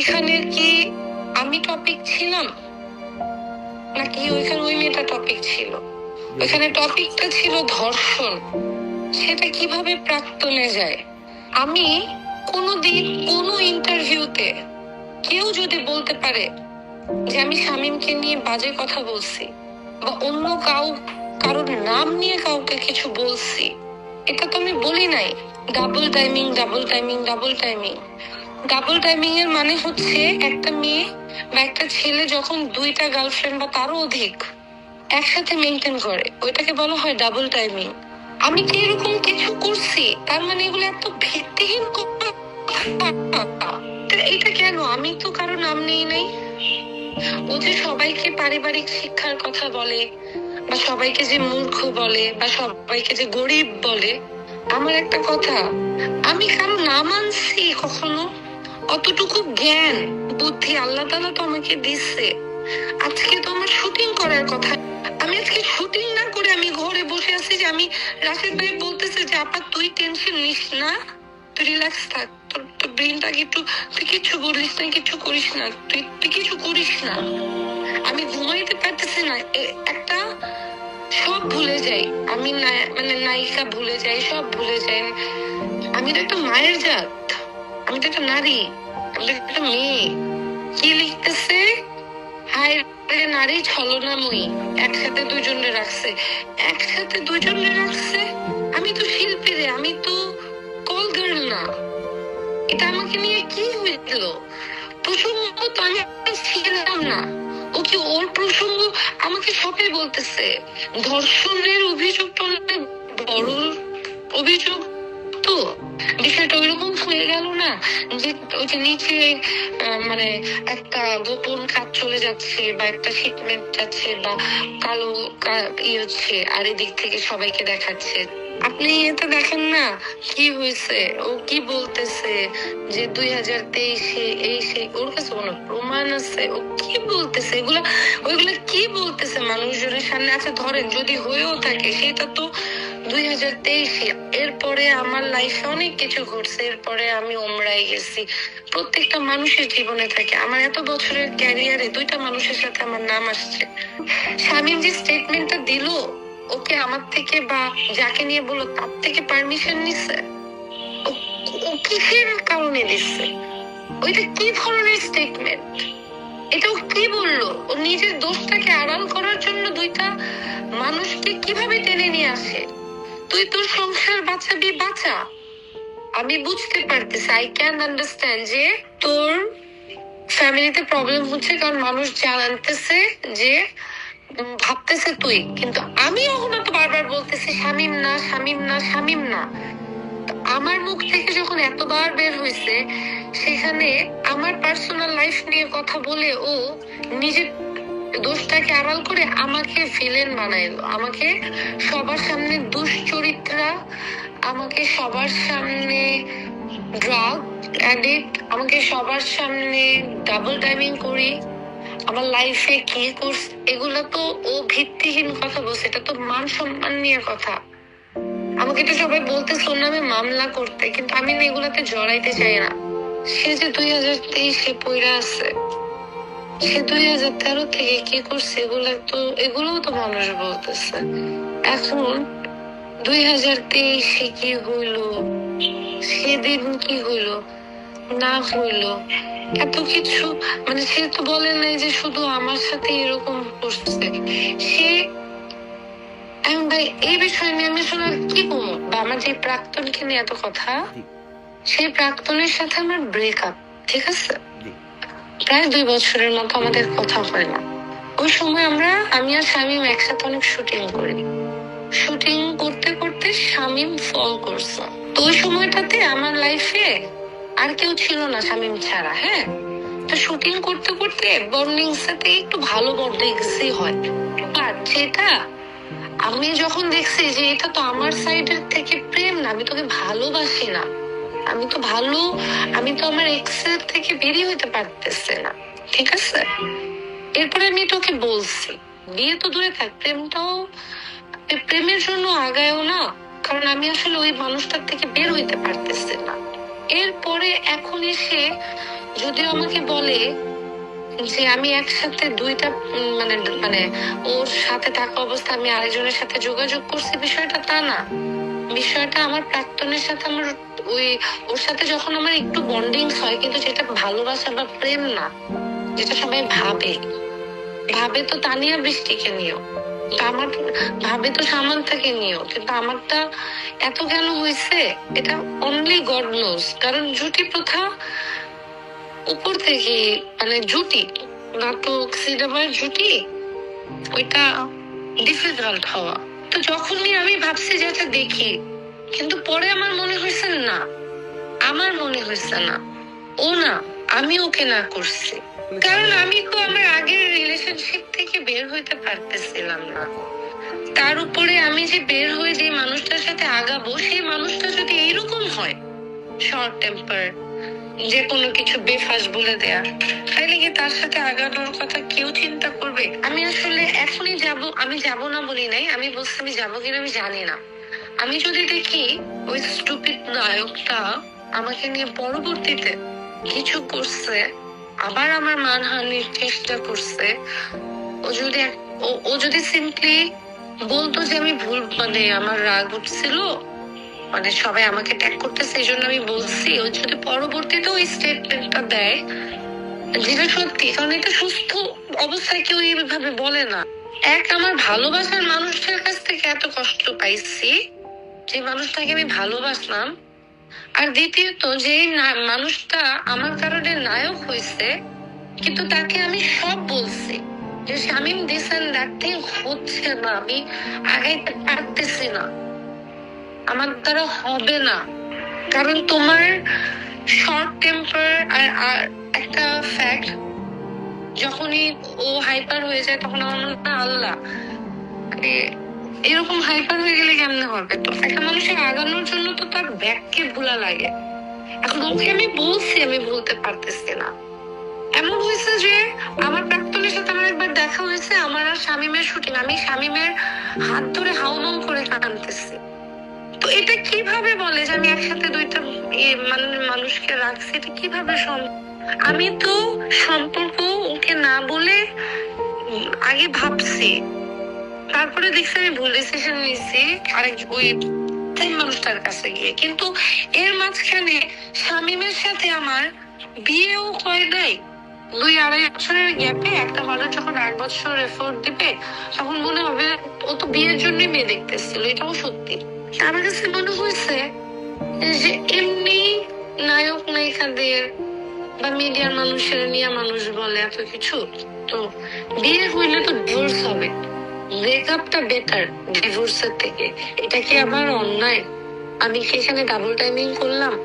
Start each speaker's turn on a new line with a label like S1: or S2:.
S1: এখানে কি আমি টপিক ছিলাম? নাকি ওইখানে ওই মেয়েটা টপিক ছিল? টপিকটা ছিল ধর্ষণ। সেটা কীভাবে প্রাক্তনে যায়? আমি কোনোদিন কোনো ইন্টারভিউতে কেউ যদি বলতে পারে যে আমি শামীমকে নিয়ে বাজে কথা বলছি বা অন্য কাউ, কারোর নাম নিয়ে কাউকে কিছু বলছি, এটা তো আমি বলি নাই। Double timing double timing double timing double timing এর মানে হচ্ছে একটা মেয়ে বা একটা ছেলে যখন দুইটা গার্লফ্রেন্ড বা তারও অধিক একসাথে মেনটেন করে, ওইটাকে বলা হয় ডাবল টাইমিং আমি কি এরকম কিছু করছি? তার মানে এগুলো এত ভিত্তিহীন এটা কেন? আমি তো কারও নাম নেই নাই। ও যে সবাইকে পারিবারিক শিক্ষার কথা বলে, বা সবাইকে যে মূর্খ বলে, বা সবাইকে যে গরিব বলে, আমার একটা কথা। আমি কারও নাম আনছি কখনো? অতটুকু জ্ঞান, বুদ্ধি আল্লাহ তালা তো আমাকে দিচ্ছে। আজকে তো আমার শুটিং করার কথা। আমি আজকে শুটিং না করে আমি ঘরে বসে আছি যে আমি রাশেদ ভাই বলতেছে যে, আপা, তুই টেনশন নিস না। তুই রিল্যাক্স থাক। তোর তোর একটু, তুই কিছু না, কিছু করিস না। তুই তুই কিছু করিস না। আমি ঘুমাইতে পারতেছি না। একটা সব ভুলে যাই। আমি মানে নায়িকা ভুলে যাই, সব ভুলে যাই। আমি তো একটা মায়ের জাত। আমি তো একটা নারী আমি তো কি লিখতেছে? হায় রে নারী, ছলনাময়ী। একসাথে দুজনে রাখছে। একসাথে দুজনে রাখছে? আমি তো শিল্পী রে, আমি তো কল গার্ল না। এটা আমাকে নিয়ে কি হয়েছিল প্রসঙ্গ তো আমি ছিলাম না। ও কি ওর প্রসঙ্গ আমাকে সবাই বলতেছে? ধর্ষণের অভিযোগ তো অনেক বড় অভিযোগ। বিষয়টা ওইরকম হয়ে গেল না যে ওই যে নিচে মানে একটা গোপন কাজ চলে যাচ্ছে বা একটা শিপমেন্ট যাচ্ছে বা কালো ই হচ্ছে আর এদিক থেকে সবাইকে দেখাচ্ছে। আপনি এটা দেখেন না কি হয়েছে? ও কি বলতেছে যে দুই হাজার তেইশে এই সেই ওর কাছে কোনো প্রমাণ আছে? ও কি বলতেছে? এগুলা, ওইগুলা কি বলতেছে মানুষজনের সামনে? আছে ধরেন যদি হয়েও থাকে, সেটা তো এরপরে আমার লাইফে অনেক কিছু ঘটছে। এরপরে আমি ওমরাই গেছি। প্রত্যেকটা মানুষের জীবনে থাকে। আমার এত বছরের ক্যারিয়ারে দুইটা মানুষের সাথে আমার নাম আসছে। স্বামীর স্টেটমেন্টটা দিল, ওকে আমার থেকে বা যাকে নিয়ে বলল তার থেকে পারমিশন নিছে। ও কিসের কারণে দিচ্ছে ওইটা কি ধরনের স্টেটমেন্ট এটা ও কি বলল? ও নিজের দোষটাকে আড়াল করার জন্য দুইটা মানুষকে কীভাবে টেনে নিয়ে আসে? তুই তোর সংসার বাঁচাবি বাঁচা। আমি বুঝতে পারতেছি আই ক্যান আন্ডারস্ট্যান্ড যে তোর ফ্যামিলিতে প্রবলেম হচ্ছে কারণ মানুষ জানতেছে যে ভাবতেছে তুই। কিন্তু আমি এখন তো বারবার বলতেছি, শামিম না শামিম না শামিম না। আমার মুখ থেকে যখন এতবার বের হয়েছে, সেখানে আমার পার্সোনাল লাইফ নিয়ে কথা বলে ও নিজের দোষটাকে আড়াল করে আমাকে ভিলেন বানাইলো আমাকে সবার সামনে দুশ্চরিত্রা, আমাকে সবার সামনে ড্রাগ অ্যাডিক্ট আমাকে সবার সামনে ডাবল টাইমিং করি, আমার লাইফে কি করছে এগুলো তো ও ভিত্তিহীন কথা বলছে, এটা তো মান সম্মান নিয়ে কথা। আমাকে তো সবাই বলতেছে ওর নামে মামলা করতে, কিন্তু আমি এগুলাতে জড়াইতে চাই না। সে যে দুই হাজার তেইশে পইরা আছে সে দুই হাজার তেরো থেকে কি করছে এগুলো তো এগুলোও তো মানুষ বলতেছে। এখন দুই হাজার তেইশে কি হইল? সেদিন কি হইল? না হইল। এত কিছু মানে সে তো বলে নাই যে শুধু আমার সাথে এরকম করছে। সে ভাই এই বিষয় নিয়ে আমি আসলে কি বা আমার যে প্রাক্তনকে নিয়ে এত কথা সেই প্রাক্তনের সাথে আমার ব্রেকআপ ঠিক আছে? প্রায় দুই বছরের মতো আমাদের কথা হয় না। ওই সময় আমরা আমি আর শামিম একসাথে অনেক শুটিং করি। শুটিং করতে করতে শামিম ফল করছে। তো ওই সময়টাতে আমার লাইফে আর কেউ ছিল না শামিম ছাড়া হ্যাঁ? তো শুটিং করতে করতে বন্ডিং সাথে একটু ভালো বন্ডিংসই হয়। আর যেটা আমি যখন দেখছি যে এটা তো আমার সাইডের থেকে প্রেম না, আমি তোকে ভালোবাসি না। আমি তো ভালো, আমি তো আমার এক্সের থেকে বেরিয়ে হইতে পারতেছে না, ঠিক আছে? এরপরে আমি তোকে বলছি, বিয়ে তো দূরে থাক, প্রেমটাও, প্রেমের জন্য আগায়ও না, কারণ আমি আসলে ওই মানুষটার থেকে বের হইতে পারতেছি না। এরপরে এখন এসে যদি আমাকে বলে যে আমি একসাথে দুইটা মানে মানে ওর সাথে থাকা অবস্থা আমি আরেকজনের সাথে যোগাযোগ করছি, বিষয়টা তা না। বিষয়টা আমার প্রাক্তনের সাথে আমার ওই, ওর সাথে যখন আমার একটু হয়, কিন্তু যেটা ভালোবাসা বা প্রেম না, যেটা সবাই ভাবে ভাবে তো তানিয়া বৃষ্টিকে নিও আমার ভাবে তো নিও কিন্তু আমারটা এত কেন হয়েছে এটা অনলি গড কারণ জুটি প্রথা উপর থেকে মানে জুটি নাটক সিনেমার জুটি, ওইটা ডিফিকাল্ট হওয়া। তো যখনই আমি ভাবছি যে এটা দেখি কিন্তু পরে আমার মনে হয়েছে, না, আমার মনে হয়েছে না। ও না, আমি ওকে না করছি। কারণ আমি তো আমার আগের রিলেশনশিপ থেকে বের হইতে পারতেছিলাম না। তার উপরে আমি যে বের হয়ে যে মানুষটার সাথে আগাবো, সেই মানুষটা যদি এইরকম হয় শর্ট টেম্পার যে কোনো কিছু বেফাস বলে দেয়া, তাইলে কি তার সাথে আগানোর কথা কেউ চিন্তা করবে? আমি আসলে এখনই যাব, আমি যাব না বলি নাই, আমি বলছি আমি যাব কিনা আমি জানি না। আমি যদি দেখি ওই স্টুপিড নায়কটা আমাকে নিয়ে পরবর্তীতে কিছু করছে, আবার আমার মানহানির চেষ্টা করছে, ও যদি ও- যদি সিম্পলি বলতো যে আমি ভুল মানে আমার রাগ উঠছিল মানে সবাই আমাকে ট্যাগ করতেছে, এই জন্য আমি বলছি, ও যদি পরবর্তীতে ওই স্টেটমেন্টটা দেয়, যেটা সত্যি, কারণ এটা সুস্থ অবস্থায় কেউ এইভাবে বলে না। এক, আমার ভালোবাসার মানুষের কাছ থেকে এত কষ্ট পাইছি যে মানুষটাকে আমি ভালোবাসলাম। আর দ্বিতীয়ত, যে মানুষটা আমার কারণে নায়ক হয়েছে, কিন্তু তাকে আমি সব বলছি। যে শামিম দিছেন দেখতে হচ্ছে না, আমি আগাইতে পারতেছি না। আমার দ্বারা হবে না। কারণ তোমার শর্ট টেম্পার আর আর একটা ফ্যাক্ট যখনই ও হাইপার হয়ে যায়, তখন আমার মনে হয় আল্লাহ। মানে এরকম হাইপার হয়ে গেলে কেমনে হবে তো? একটা মানুষের আগানোর জন্য তো তার ব্যাগকে ভুলা লাগে। এখন ওকে আমি বলছি, আমি ভুলতে পারতেছি না। এমন হয়েছে যে আমার প্রাক্তনের সাথে আমার একবার দেখা হয়েছে, আমার আর শামিমের শুটিং। আমি শামিমের হাত ধরে হাউমাউ করে কাঁদতেছি। তো এটা কীভাবে বলে যে আমি একসাথে দুইটা মানে মানুষকে রাখছি? এটা কীভাবে সম্ভব? আমি তো সম্পর্ক ওকে না বলে আগে ভাবছি। তারপরে দেখছি আমি ভুল ডিসিশন নিয়েছি, আরেক ওই সেই মানুষটার কাছে গিয়ে। কিন্তু এর মাঝখানে শামিমের সাথে আমার বিয়েও হয় নাই। দুই আড়াই বছরের গ্যাপে একটা মানুষ যখন এক বছর এফোর্ট দিবে, তখন মনে হবে ও তো বিয়ের জন্য মেয়ে দেখতেছিল, এটাও সত্যি। আমার কাছে মনে হয়েছে যে এমনি নায়ক নায়িকাদের বা মিডিয়ার মানুষের, নিয়ে মানুষ বলে এত কিছু, তো বিয়ে হইলে তো ডিভোর্স হবে। ব্রেকআপটা বেটার ডিভোর্সের থেকে। এটা কি আমার অন্যায়? আমি কি এখানে ডাবল টাইমিং করলাম?